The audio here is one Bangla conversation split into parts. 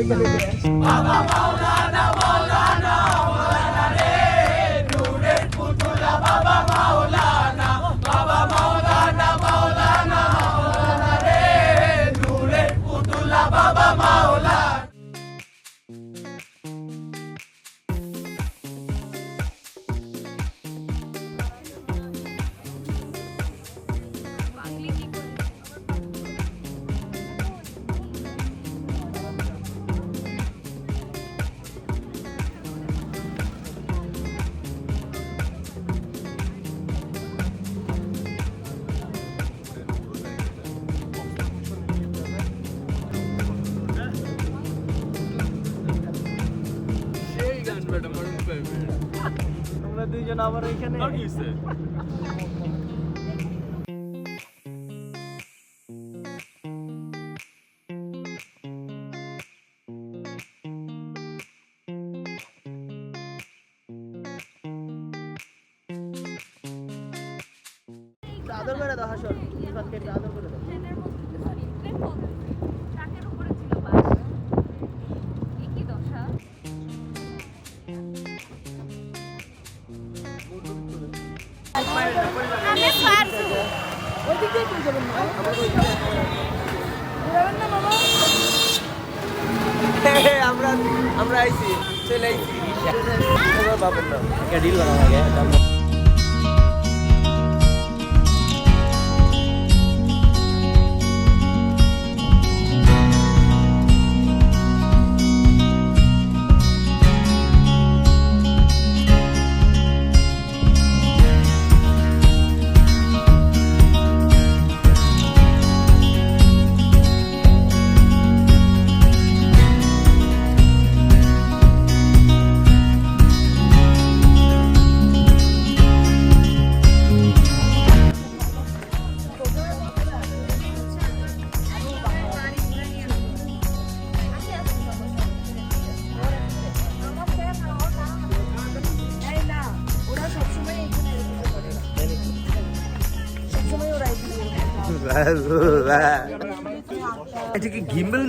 এখানে নিয়ে এখানে আবার এখানে?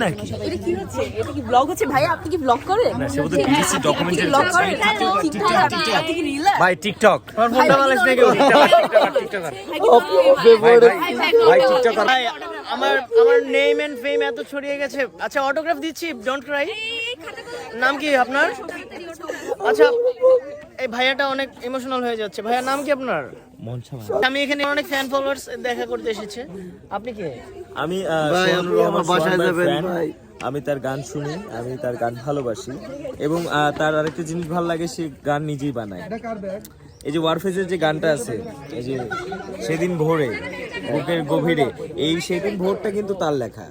নাকি? এটা কি হচ্ছে? এটা কি ব্লগ হচ্ছে? ভাই আপনি কি ব্লগ করেন? না, সে বোধহয় BBC documentary ব্লগ করেন? ঠিকঠাক আপনি কি রিল ভাই টিকটক আমার ফোনটা ভাই আমার আমার নেম এন্ড ফেম এত ছড়িয়ে গেছে। আচ্ছা অটোগ্রাফ দিচ্ছি ডোন্ট ক্রাই নাম কি আপনার? আচ্ছা এই ভাইয়াটা অনেক ইমোশনাল হয়ে যাচ্ছে। ভাইয়ার নাম কি আপনার? আমি এখানে অনেক ফ্যান ফলোয়ার্স দেখা করতে এসেছে। আপনি কে? আমি আমি তার গান শুনি আমি তার গান ভালোবাসি। এবং তার আরেকটা জিনিস ভালো লাগে সে গান নিজেই বানায়। এই যে ওয়ারফেজের যে গানটা আছে এই যে সেদিন ভোরে বুকের গভীরে এই সেদিন ভোরটা কিন্তু তার লেখা।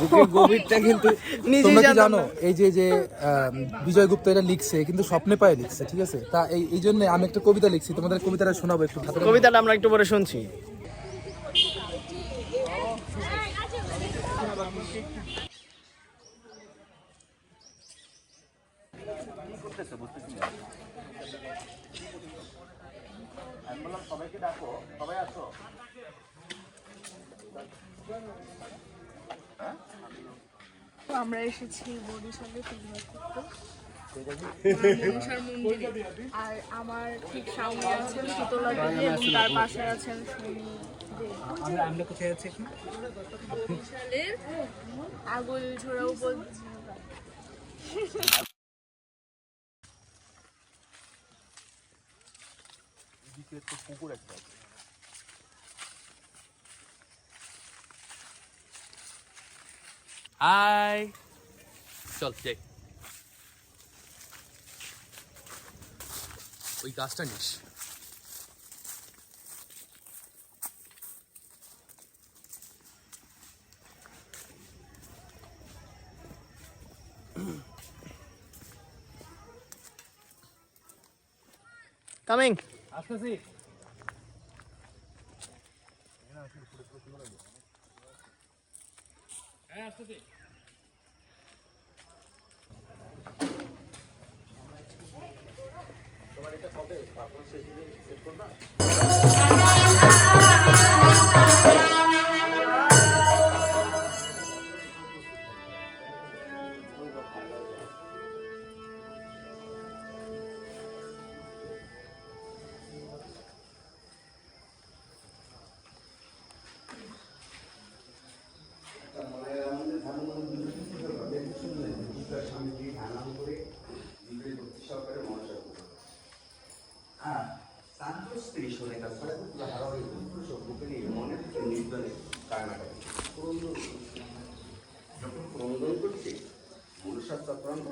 বুকের গভীরটা কিন্তু তোমরা কি জানো। এই যে যে আম, বিজয় গুপ্ত এটা লিখছে কিন্তু স্বপ্নে পায় লিখছে ঠিক আছে? তা এই এই জন্য আমি একটা কবিতা লিখছি তোমাদের কবিতাটা শোনাবো একটু কবিতাটা আমরা একটু পরে শুনছি। আমরা এসেছি বরিশালে পিকনিক করতে আর আমার ঠিক সামনে আছেন শীতলা এবং তার পাশে আছেন শনি কোথায় আগুল ঝোড়া উপর হাই চল যাই। ওই গাছটা নিস। আসতেছি santo nella storia di la parola di tutto ciò che veniva non è più libero কারণে পুরন্দর যখন পুরন্দর করছে পুরুষার্থ প্রান্ত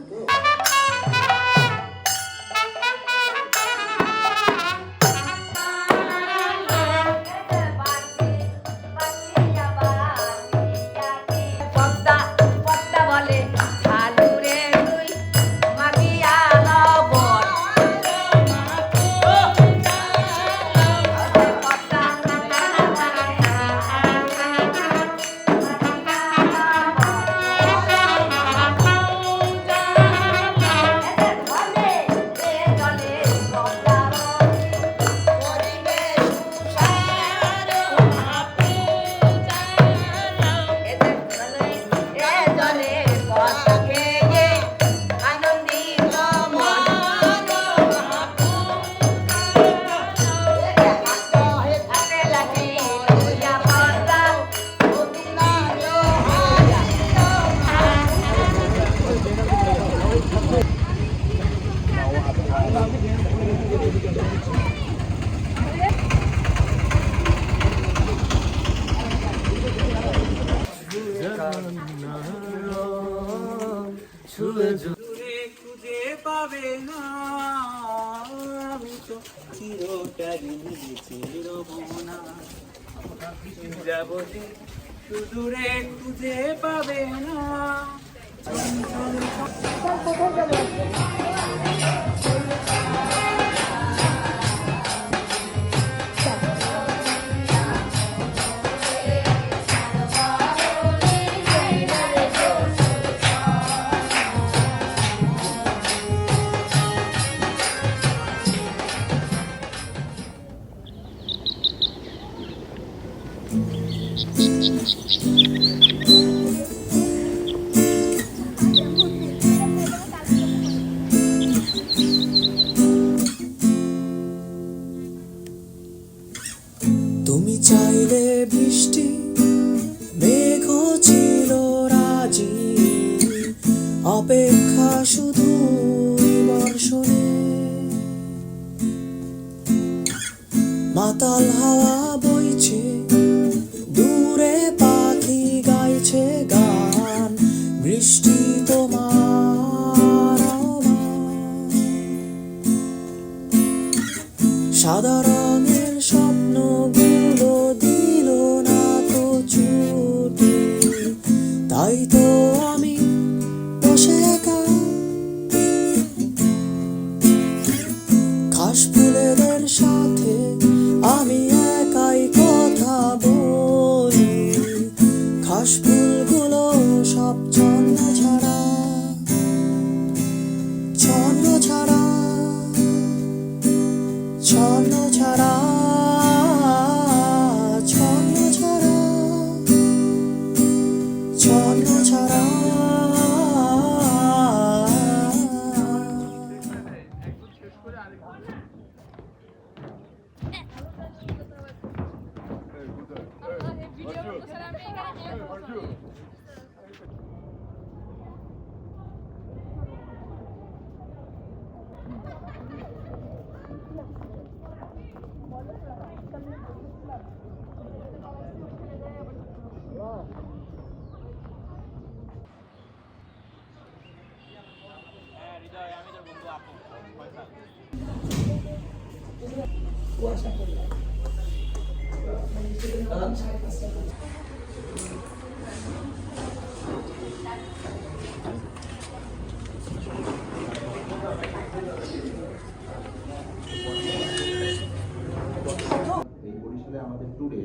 আমাদের ট্যুরে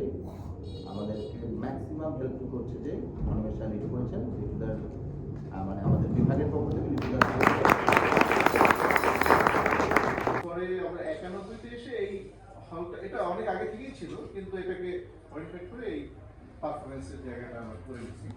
আমাদেরকে ম্যাক্সিমাম হেল্পটুকু হচ্ছে যে অন্বেষা রেডি করেছেন মানে আমাদের বিভাগের পক্ষ থেকে ঋতুদার পরে আমরা একানব্বইতে এসে এই হলটা এটা অনেক আগে থেকেই ছিল, কিন্তু এটাকে মডিফাই করে এই পারফরমেন্সের জায়গাটা আমরা করে নিচ্ছি।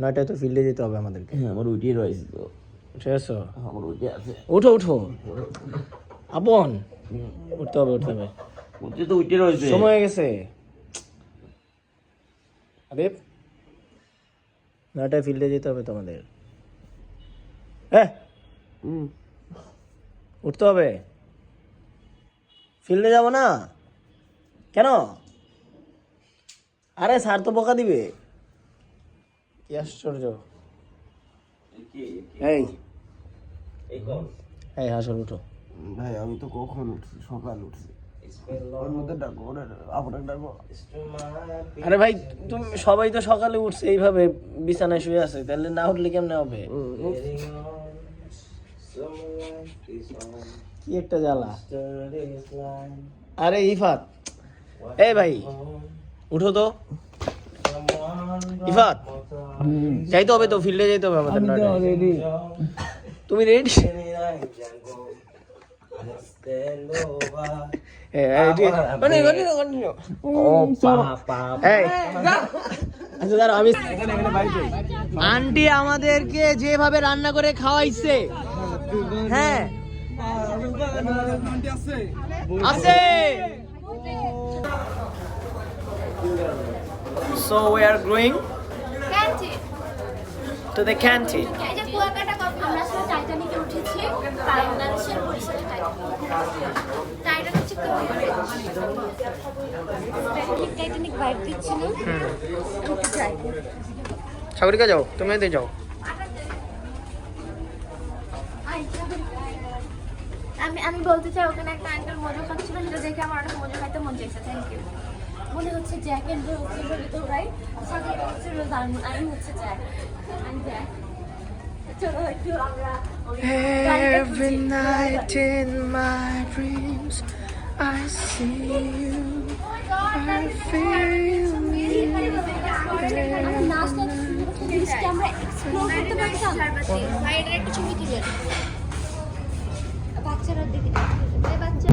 নয়টায় তো ফিল্ডে যেতে হবে আমাদেরকে। হ্যাঁ আমার উঠিয়ে রয়েছে তো। উঠে এসো। আমার উঠে আছে। উঠো উঠো। আপন উঠতে হবে উঠতে হবে। উঠে তো উঠে রয়েছে। সময় হয়ে গেছে। আরে নয়টায় ফিল্ডে যেতে হবে তোমাদের। হ্যাঁ উঠতে হবে। ফিল্ডে যাব না? কেন? আরে স্যার তো বকা দিবে। কি আশ্চর্য এই এই হাসল উঠো। ভাই আমি তো কখন উঠছি? সকাল উঠছি। আরে ভাই তুমি সবাই তো সকালে উঠছে এইভাবে বিছানায় শুয়ে আছে তাহলে না উঠলে কেমনে হবে? কি একটা জ্বালা। আরে ইফাত। এই ভাই উঠো তো। ইফাত যাইতে হবে তো ফিল্ডে যাইতে হবে আমাদের তুমি রেডি আচ্ছা আন্টি আমাদেরকে যেভাবে রান্না করে খাওয়াইছে। হ্যাঁ। আছে। So we are going canteen. to the canteen. Sagarika যাও তুমি এতে যাও। আমি আমি বলতে চাই ওখানে একটা আঙ্কেল মজু খাচ্ছিল সেটা দেখে আমার অনেক মজু খাইতে মন চাইছে থ্যাংক ইউ মনে হচ্ছে জ্যাক এন্ড রোজ রাইট সাথে হচ্ছে রোজ আমি আমি হচ্ছে জ্যাক আমি জ্যাক চলো একটু আমরা Every night in my dreams I see you. I feel জিনিসটা আমরা এক্সপ্লোর করতে পারতাম বাচ্চারা দেখে এই বাচ্চা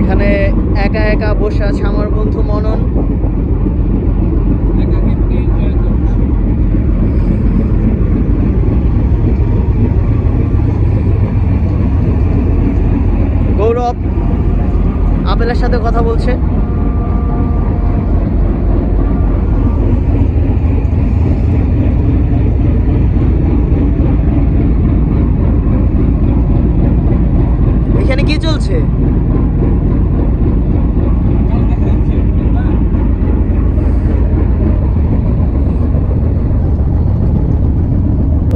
এখানে একা একা বসে আছে আমার বন্ধু মনন। গৌরব আপেলের সাথে কথা বলছে এখানে কি চলছে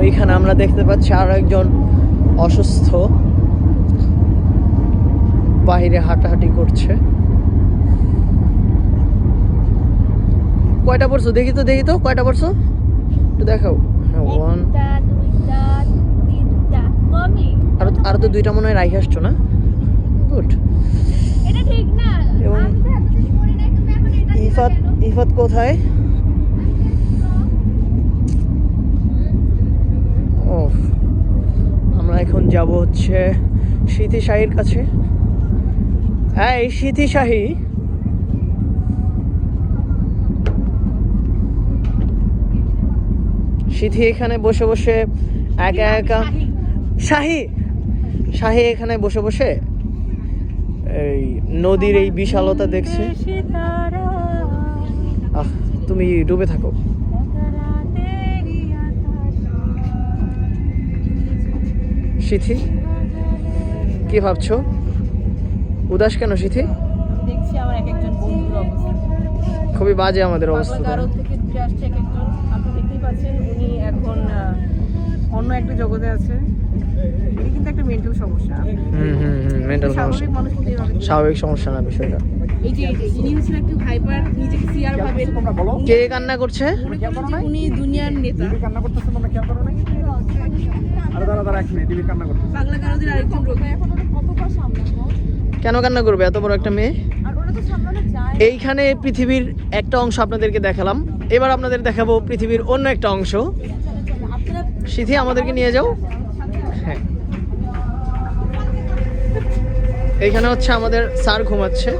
ওইখানে আমরা দেখতে পাচ্ছি আরও একজন অসুস্থ। বাহিরে হাঁটাহাঁটি করছে। কয়টা পড়ছো? দেখি তো দেখি তো কয়টা পড়ছো? একটু দেখাও। হ্যাঁ ওয়ান আর আর তো দুইটা মনে হয় রাইখে আসছো না? গুড ইফাত ঠিক না এবং আমি তো এত কিছু করি নাই তুমি এখন এটা ইফাত ইফাত কোথায় ও আমরা এখন যাব হচ্ছে স্মৃতি শাহির কাছে। হ্যাঁ এই স্মৃতি শাহী। সিথি এখানে বসে বসে একা একা শাহি। শাহি! এখানে বসে বসে এই নদীর এই বিশালতা দেখছে। আহ তুমি ডুবে থাকো। সিথি? কি ভাবছ? উদাস কেন সিথি? দেখছি আমার এক একজন বন্ধুর অবস্থা। খুবই বাজে আমাদের অবস্থা। থেকে আসছে এক একজন। আপনি দেখতেই পাচ্ছেন উনি এখন অন্য একটা জগতে আছে। এটা কিন্তু একটা মেন্টাল সমস্যা। হুম হুম মেন্টাল সমস্যা। স্বাভাবিক সমস্যা না বিষয়টা। এই যে ইনি হচ্ছেন একটু হাইপার নিজেকে সিয়ার ভাবেন। কে কান্না করছে? উনি দুনিয়ার নেতা। পাগলা কারোদের আরেকজন রোগী। কেন কান্না করবে? এত বড় একটা মেয়ে। এইখানে পৃথিবীর একটা অংশ আপনাদেরকে দেখালাম। এবার আপনাদের দেখাবো পৃথিবীর অন্য একটা অংশ। সিথি আমাদেরকে নিয়ে যাও। হ্যাঁ। এইখানে হচ্ছে আমাদের স্যার ঘুমাচ্ছে।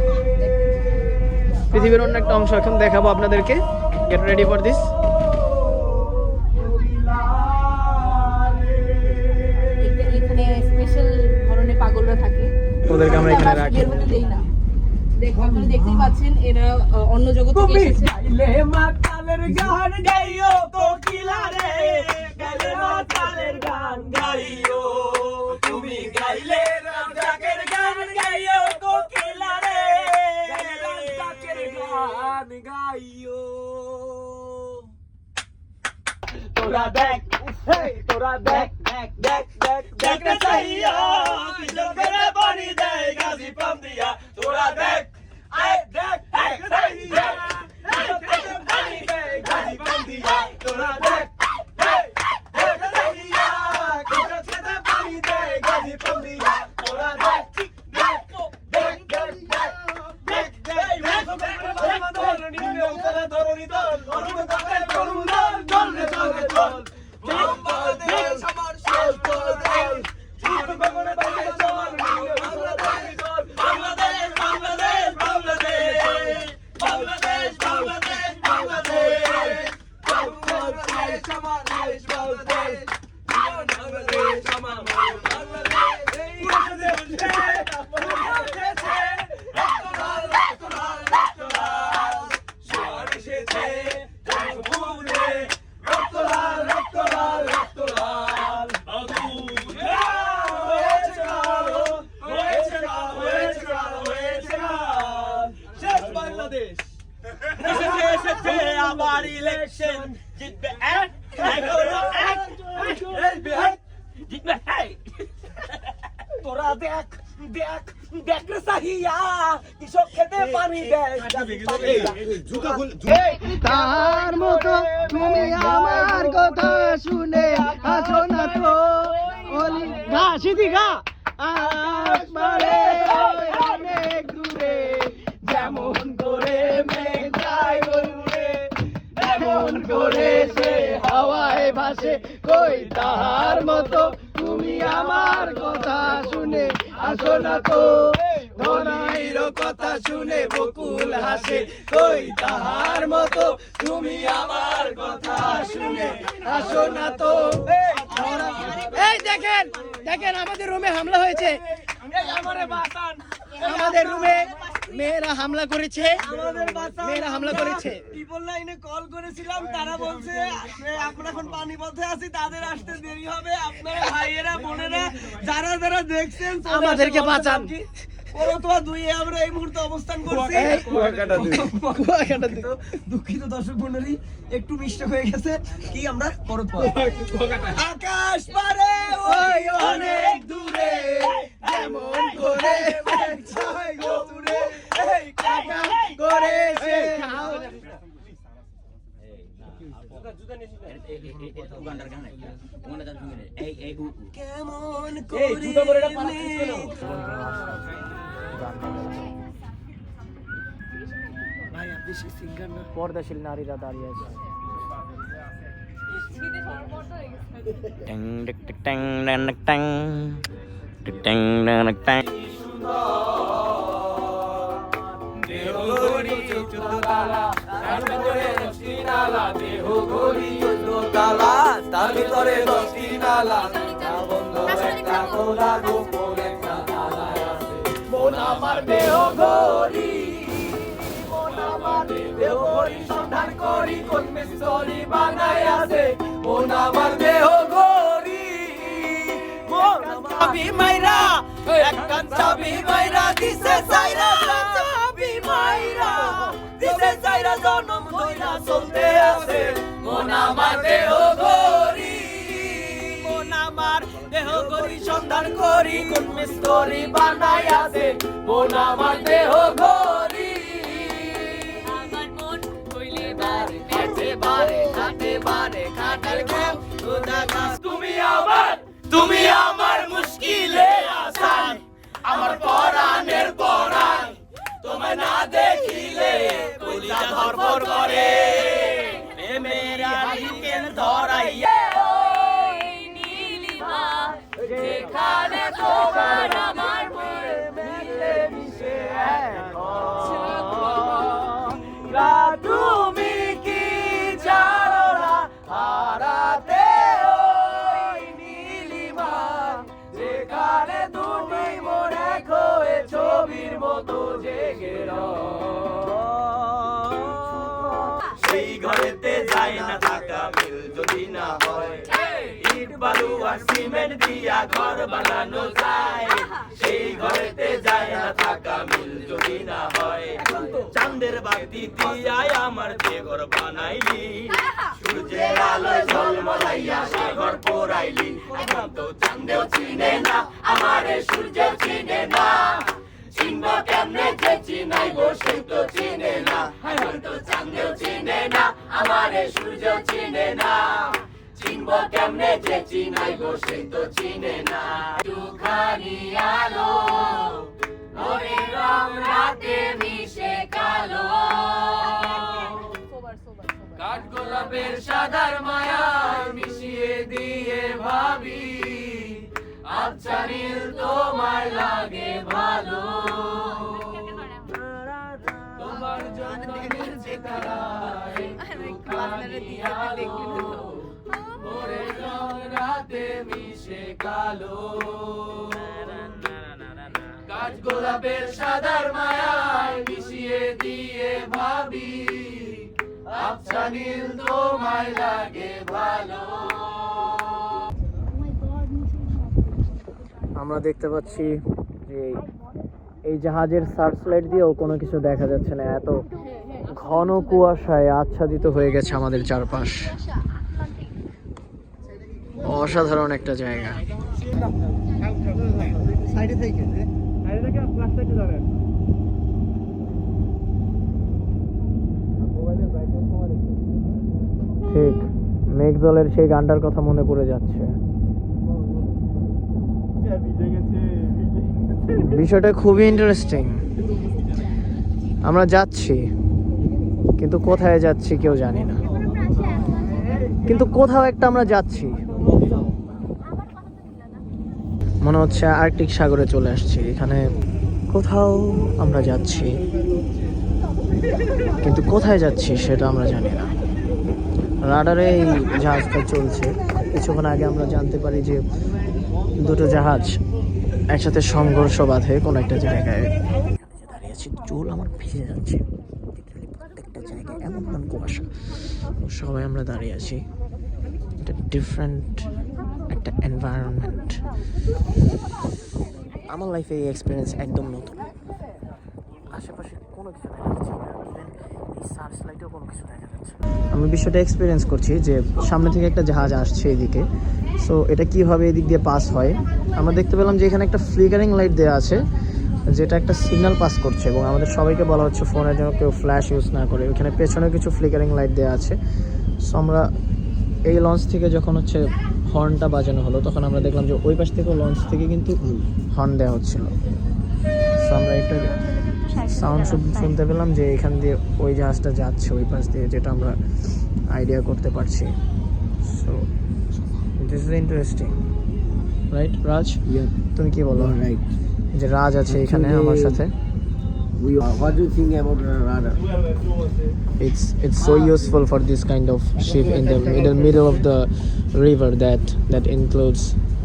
পৃথিবীর অন্য একটা অংশ এখন দেখাবো আপনাদেরকে। গেট রেডি ফর দিস এখানে স্পেশাল ধরনের পাগলরা থাকে। ওদেরকে আমরা এখানে রাখি। দেই না। দেখ আপনারা দেখতেই পাচ্ছেন এরা অন্য জগৎ থেকে এসেছে। গা, সিধি গা। আসমানে ওই অনেক দূরে, যেমন করে মেঘ যায় উড়ে এমন করে সে হাওয়ায় ভাসে, কই তাহার মতো তুমি আমার কথা শুনে আসো না তো। ধনাইর কথা শুনে বকুল হাসে, কই তাহার মতো তুমি আমার কথা শুনে আসো না তো। এই দেখেন দেখেন, আমাদের রুমে হামলা হয়েছে। আমাদের রুমে মেয়েরা হামলা করেছে। মেয়েরা হামলা করেছে। ট্রিপল লাইনে কল করেছিলাম তারা বলছে আমরা এখন পানিপথে আছি তাদের আসতে দেরি হবে আপনারা ভাইয়েরা বোনেরা যারা যারা দেখছেন আমাদেরকে আমাদের বাঁচান। পরতুয়া দুইয়ে আমরা এই মুহূর্তে অবস্থান করছি কুয়াকাটা তো দুঃখিত দর্শক মন্ডলী একটু মিস্টেক হয়ে গেছে কি আমরা করতুয়া আকাশ পারে ওই অনেক দূরে এমন করে যায় গো দূরে এই কাকা করে সে সিঙ্গার না পর্দাশীল নারীরা দাঁড়িয়ে আছে ট্যাং ডিক টিক ট্যাং ড্যাং ডিক ট্যাং টিক ট্যাং ড্যাং ডিক ট্যাং তার ভিতরে দশটি নালা। মন আমার দেহ গরি মন আমার দেহ গরি সন্ধান করি কোন মিস্তরি বানায় আছে। মন আমার দেহ গরি মন চাবি মাইরা একটা চাবি মাইরা দিছে সাইরা চাবি মাইরা। দিছে সাইরা জনম ধইরা চলতে আছে মন আমার দেহ গরি মন আমার দেহ গরি সন্ধান করি কোন মিস্তরি বানায় আছে মন আমার দেহ গরি আমার মন কইলে বারে কাটে বারে কাটে বারে কাটার খেম খোদা গাছ তুমি আমার তুমি আমার মুশকিলে আসান আমার পরাণের পরাণ না দেখিলে কলিজা ধরফর করে প্রেমের আলিকেন ধরাইয়া যেখানে তোমার আমার যায় না থাকা মিল যদি না হয় ইট বালু আর সিমেন্ট দিয়া ঘর বানানো যায়। সেই ঘরেতে যায় না থাকা মিল যদি না হয়, চাঁদের বাতি দিয়াই আমার যে ঘর বানাইলি। সূর্যের আলোয় ঝলমলাইয়া সে ঘর পোড়াইলি। তো চাঁদেও চিনে না, আমারে সূর্য চিনে না। কেমনে যে চিনাইব সে তো চিনে না এখন তো চাঁদেও চিনে না, আমারে সূর্য চিনে না। চিনব কেমনে যে চিনাইব সে তো চিনে না। দুখানি আলো ওরে রং রাতে মিশে কালো। কাঠ গোলাপের সাদার মায়ায় মিশিয়ে দিয়ে ভাবি। আচ্ছা নীল তোমার লাগে ভালো। তোমার জন্য মিলছে তারায় একটুখানি ওরে রং রাতে মিশে কালো। কাঠ গোলাপের সাদার মায়ায় মিশিয়ে দিয়ে ভাবি আচ্ছা নীল তোমায় লাগে ভালো। আমরা দেখতে পাচ্ছি যে এই জাহাজের সার্চ লাইট দিয়েও কোনো কিছু দেখা যাচ্ছে না। এত ঘন কুয়াশায় আচ্ছাদিত হয়ে গেছে আমাদের চারপাশ। অসাধারণ একটা জায়গা। ঠিক, মেঘদলের সেই গানটার কথা মনে পড়ে যাচ্ছে। বিষয়টা খুবই ইন্টারেস্টিং আমরা যাচ্ছি, কিন্তু কোথায় যাচ্ছি কেউ জানি না। কিন্তু কোথাও একটা আমরা যাচ্ছি। মনে হচ্ছে আর্কটিক সাগরে চলে আসছি, এখানে কোথাও আমরা যাচ্ছি। কিন্তু কোথায় যাচ্ছি সেটা আমরা জানি না। রাডারে এই জাহাজটা চলছে। কিছুক্ষণ আগে আমরা জানতে পারি যে দুটো জাহাজ একসাথে সংঘর্ষ বাঁধে কোনো একটা জায়গায়। চুল আমার ভিজে যাচ্ছে। প্রত্যেকটা জায়গায় এমন এমন কুয়াশা। সবাই আমরা দাঁড়িয়ে আছি। এটা ডিফারেন্ট একটা এনভায়রনমেন্ট আমার লাইফে এই এক্সপিরিয়েন্স একদম নতুন। আশেপাশে কোনো কিছু দেখা যাচ্ছে না ইভেন এই আমি বিষয়টা এক্সপিরিয়েন্স করছি যে সামনে থেকে একটা জাহাজ আসছে এদিকে। সো এটা কীভাবে এদিক দিয়ে পাস হয়? আমরা দেখতে পেলাম যে এখানে একটা ফ্লিকারিং লাইট দেওয়া আছে, যেটা একটা সিগন্যাল পাস করছে এবং আমাদের সবাইকে বলা হচ্ছে ফোনের জন্য কেউ ফ্ল্যাশ ইউজ না করে। ওখানে পেছনে কিছু ফ্লিকারিং লাইট দেওয়া আছে। সো আমরা এই লঞ্চ থেকে যখন হচ্ছে হর্নটা বাজানো হলো, তখন আমরা দেখলাম যে ওই পাশ থেকে লঞ্চ থেকে কিন্তু হর্ন দেওয়া হচ্ছিল। সো আমরা একটা সাউন্ড শুন শুনতে পেলাম যে এখান দিয়ে ওই জাহাজটা যাচ্ছে ওই পাশ দিয়ে যেটা আমরা আইডিয়া করতে পারছি। So this is interesting right Raj তুমি কি বলো? রাইট যে রাজ আছে এখানে আমার সাথে। It's it's so useful for this kind of ship in the in the middle of the river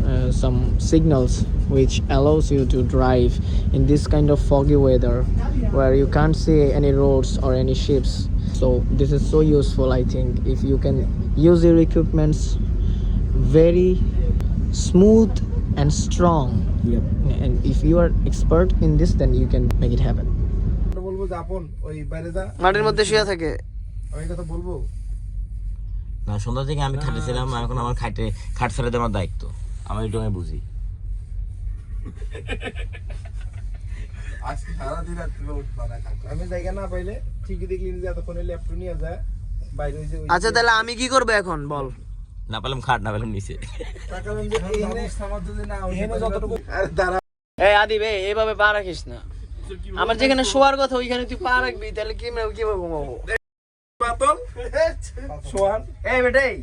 uh, some signals which allows you to drive in this kind of foggy weather where you can't see any roads or any ships so this is so useful i think if you can use your equipments very smooth and strong Yep. and if you are expert in this then you can make it happen মাটির মধ্যে শুয়ে থাকে আমি কথা বলব না সন্ধ্যা থেকে আমি খাটে ছিলাম এখন আমার খাটে খাট ছেড়ে দেওয়ার দায়িত্ব আমি এটা আমি বুঝি। আজকে সারাদিন আমি জায়গা না পাইলে ঠিকই দেখলি যে এতক্ষণে ল্যাপটপ নিয়ে যায় বাইরে ওই আচ্ছা তাহলে আমি কি করব এখন? বল। না পেলাম খাট না পেলাম নিচে। তাকালাম যে এইখানে যদি না এখানে যতটুকু আরে দাঁড়া। এই আদিব এই এইভাবে পা রাখিস না। আমার যেখানে শোয়ার কথা ওইখানে তুই পা রাখবি তাহলে কি কীভাবে ঘুমাবো? পাতল। সোহান। এই বেটাই।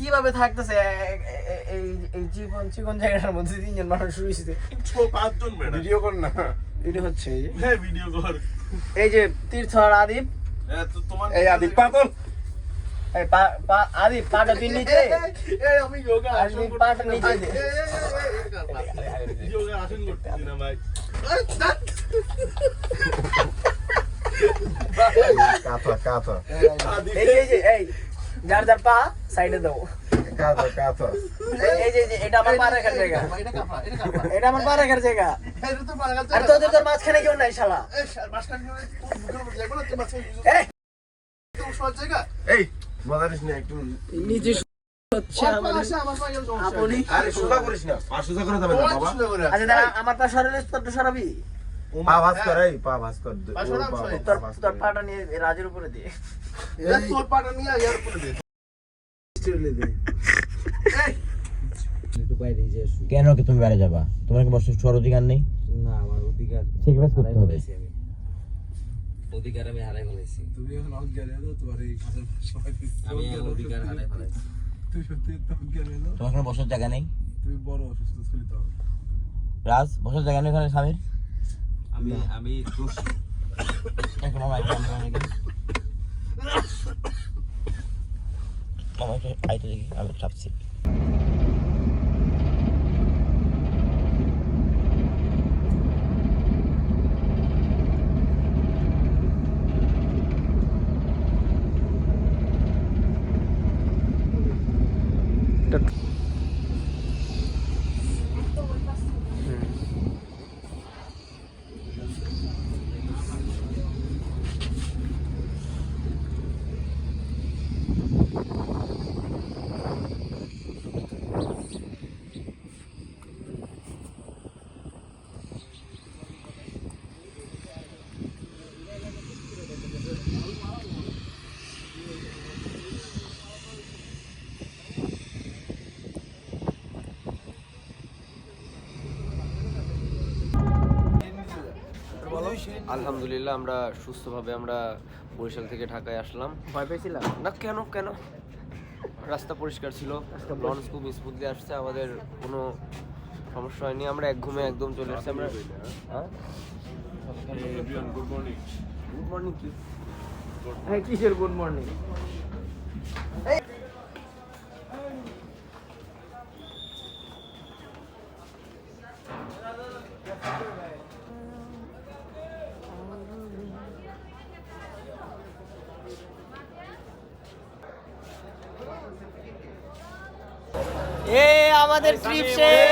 কীভাবে থাকতেছে এই এই চিকন চিকন জায়গাটার মধ্যে তিনজন মানুষ শুয়েছে ভিডিও কর না এটা হচ্ছে হ্যাঁ ভিডিও কর এই যে তীর্থ আর আদিব এই আদি পাতল পাটা তুই নিচে আমি যোগা আদিব পাটা নিচে যোগা আসন না ভাই এই যার যার পা সাইডে এটা আমার পা রাখার জায়গা। এটা পা রাখার আর তোদের তোর মাঝখানে কেউ নাই শালা। এই না একটু নিজে দেবে আচ্ছা আমার পা সরালে সরাবি। পা ভাস কর এই পা ভাস কর তোর তোর পাটা নিয়ে রাজের উপরে দিয়ে তোর পাটা নিয়ে ইয়ার উপরে দে। কেন কি তুমি বাইরে যাবা? তোমার কি বসে অধিকার নেই? না আমার অধিকার সেক্রিফাইস করতে হবে। অধিকার আমি হারাই ফেলাইছি তুমি এখন অজ্ঞান এলো তোমার এই আমি অধিকার হারাই ফেলাইছি তুই সত্যি অজ্ঞান এলো তোমার কোনো বসার জায়গা নেই? তুমি বড় অসুস্থ ছিল তো রাজ বসার জায়গা নেই ওখানে স্বামীর? আমি আমি দোষ এখন আমার আইতে আমি অনেকে মামা একটু আইতে দেখি আমি চাপছি আলহামদুলিল্লাহ আমরা সুস্থভাবে আমরা বরিশাল থেকে ঢাকায় আসলাম। ভয় পেয়েছিলাম না কেন কেন? রাস্তা পরিষ্কার ছিল লঞ্চ খুব স্মুথলি আসছে আমাদের কোনো সমস্যা হয়নি আমরা এক ঘুমে একদম চলে এসেছি আমরা হ্যাঁ? গুড মর্নিং কি হ্যাঁ কিসের good morning আমাদের ট্রিপ শেষ